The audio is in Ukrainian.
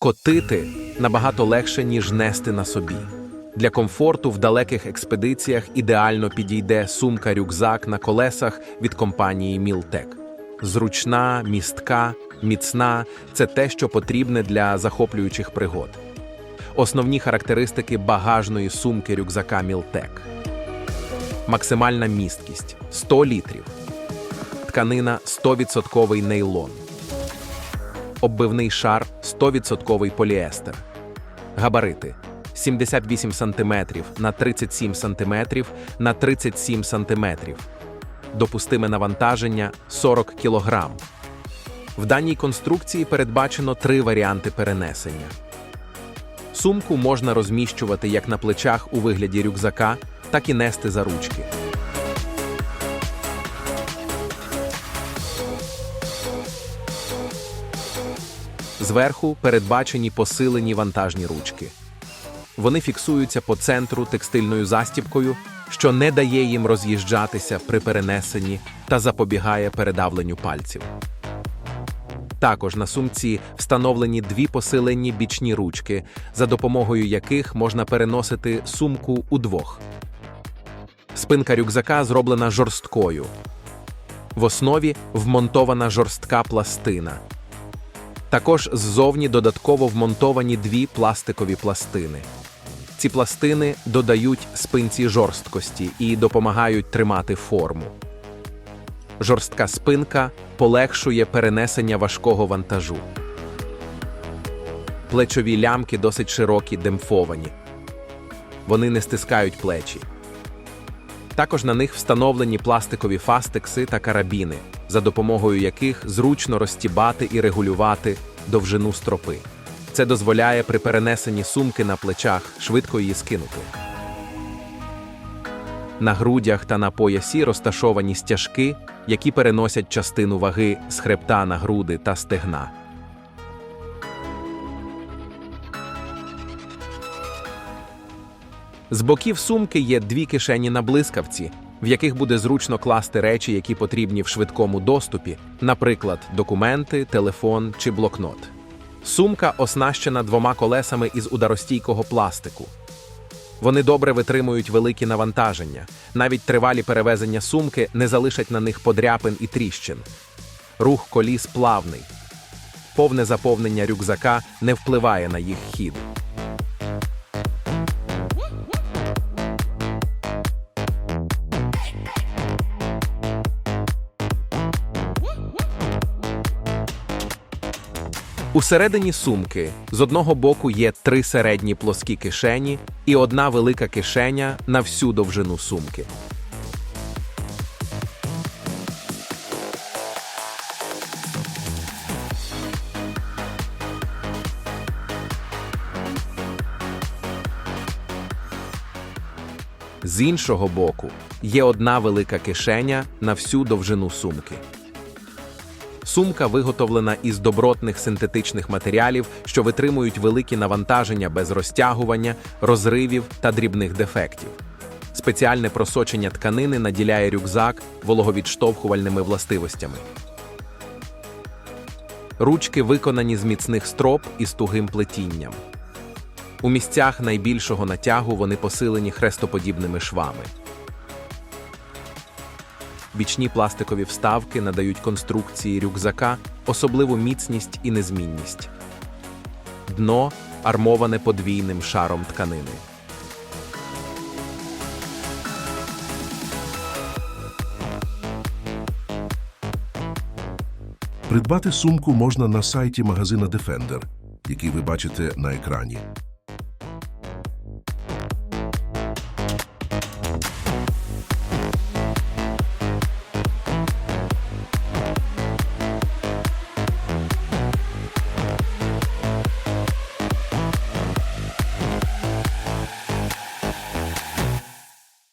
Котити набагато легше, ніж нести на собі. Для комфорту в далеких експедиціях ідеально підійде сумка-рюкзак на колесах від компанії Мілтек. Зручна, містка, міцна це те, що потрібне для захоплюючих пригод. Основні характеристики багажної сумки рюкзака Мілтек. Максимальна місткість 100 літрів. Тканина 100% нейлон. Оббивний шар 100% поліестер. Габарити 78 см на 37 см на 37 см. Допустиме навантаження 40 кг. В даній конструкції передбачено три варіанти перенесення. Сумку можна розміщувати як на плечах у вигляді рюкзака, так і нести за ручки. Зверху передбачені посилені вантажні ручки. Вони фіксуються по центру текстильною застібкою, що не дає їм роз'їжджатися при перенесенні та запобігає передавленню пальців. Також на сумці встановлені дві посилені бічні ручки, за допомогою яких можна переносити сумку удвох. Спинка рюкзака зроблена жорсткою. В основі вмонтована жорстка пластина. Також ззовні додатково вмонтовані дві пластикові пластини. Ці пластини додають спинці жорсткості і допомагають тримати форму. Жорстка спинка полегшує перенесення важкого вантажу. Плечові лямки досить широкі, демпфовані. Вони не стискають плечі. Також на них встановлені пластикові фастекси та карабіни, за допомогою яких зручно розтібати і регулювати довжину стропи. Це дозволяє при перенесенні сумки на плечах швидко її скинути. На грудях та на поясі розташовані стяжки, які переносять частину ваги з хребта на груди та стегна. З боків сумки є дві кишені на блискавці, в яких буде зручно класти речі, які потрібні в швидкому доступі, наприклад, документи, телефон чи блокнот. Сумка оснащена двома колесами із ударостійкого пластику. Вони добре витримують великі навантаження. Навіть тривалі перевезення сумки не залишать на них подряпин і тріщин. Рух коліс плавний. Повне заповнення рюкзака не впливає на їх хід. Усередині сумки з одного боку є три середні плоскі кишені і одна велика кишеня на всю довжину сумки. З іншого боку є одна велика кишеня на всю довжину сумки. Сумка виготовлена із добротних синтетичних матеріалів, що витримують великі навантаження без розтягування, розривів та дрібних дефектів. Спеціальне просочення тканини наділяє рюкзак вологовідштовхувальними властивостями. Ручки виконані з міцних строп із тугим плетінням. У місцях найбільшого натягу вони посилені хрестоподібними швами. Бічні пластикові вставки надають конструкції рюкзака особливу міцність і незмінність. Дно армоване подвійним шаром тканини. Придбати сумку можна на сайті магазина Defender, який ви бачите на екрані.